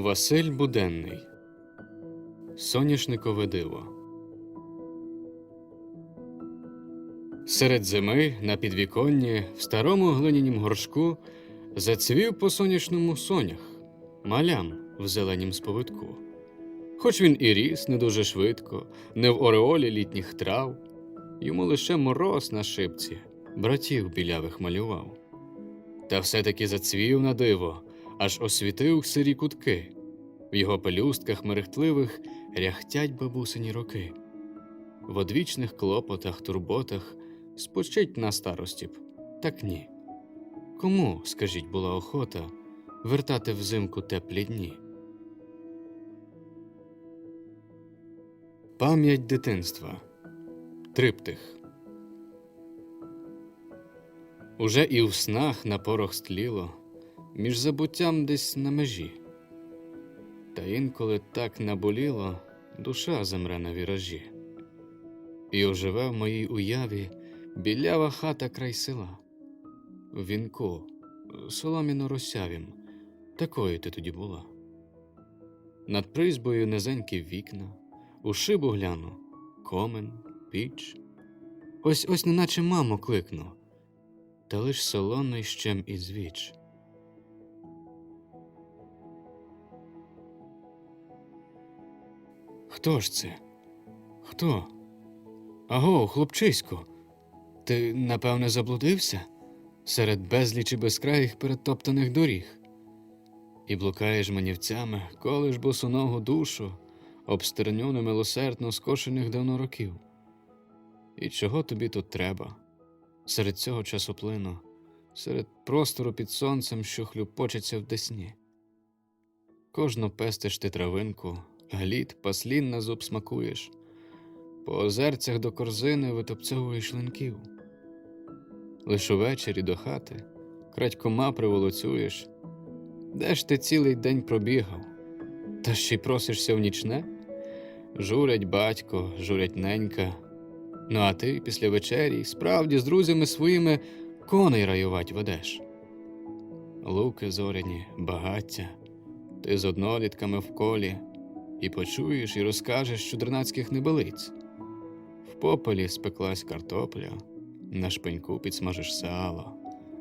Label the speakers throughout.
Speaker 1: Василь Буденний Соняшникове диво. Серед зими на підвіконні в старому глинянім горшку зацвів по сонячному сонях, малям в зеленім сповитку. Хоч він і ріс не дуже швидко, не в ореолі літніх трав, йому лише мороз на шипці, братів білявих малював. Та все-таки зацвів на диво, аж освітив сирі кутки. В його пелюстках мерехтливих ряхтять бабусині роки. В одвічних клопотах, турботах спочить на старості б, так ні. Кому, скажіть, була охота вертати взимку теплі дні? Пам'ять дитинства. Триптих. Уже і в снах на порох стліло, між забуттям десь на межі. Та інколи так наболіло, душа замре на віражі. І оживе в моїй уяві білява хата край села. В вінку, соломіно росявім, такою ти тоді була. Над призбою низенькі вікна, у шибу гляну, комен, піч. Ось ось неначе маму кликну, та лиш солоний щем із віч. Хто ж це? Хто? Аго, хлопчисько, ти, напевне, заблудився серед безлічі безкраїх перетоптаних доріг і блукаєш манівцями, колиш босоногу душу, обстерню немилосердно скошених давно років. І чого тобі тут треба? Серед цього часоплину, серед простору під сонцем, що хлюпочеться в десні. Кожну пестиш ти травинку, глід, паслін на зуб смакуєш, по озерцях до корзини витопцьовуєш линків. Лиш увечері до хати крадькома приволоцюєш, де ж ти цілий день пробігав, та ще й просишся в нічне? Журять батько, журять ненька. Ну а ти після вечері справді з друзями своїми коней раювать ведеш. Луки зоряні, багаття, ти з однолітками в колі, і почуєш, і розкажеш чудернацьких небелиць. В попелі спеклась картопля, на шпеньку підсмажиш сало,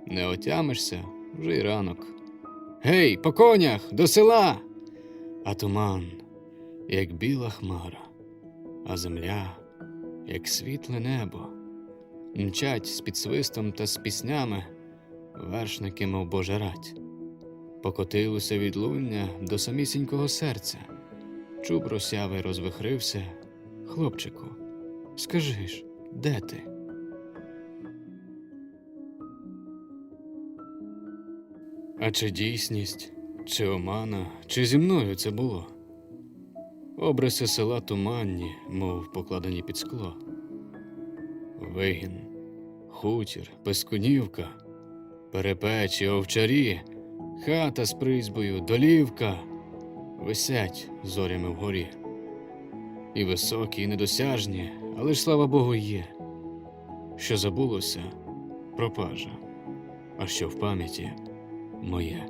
Speaker 1: не отямишся вже й ранок. Гей, по конях, до села! А туман, як біла хмара, а земля, як світле небо, мчать з підсвистом та з піснями вершники, мов Божа рать. Покотилося відлуння до самісінького серця. Чуб росявий розвихрився. Хлопчику, скажи ж, де ти? А чи дійсність, чи омана, чи зі мною це було? Обриси села туманні, мов покладені під скло. Вигін, хутір, пескунівка, перепечі, овчарі, хата з призьбою, долівка висять зорями вгорі. І високі, і недосяжні, але ж слава Богу є. Що забулося пропажа, а що в пам'яті моє.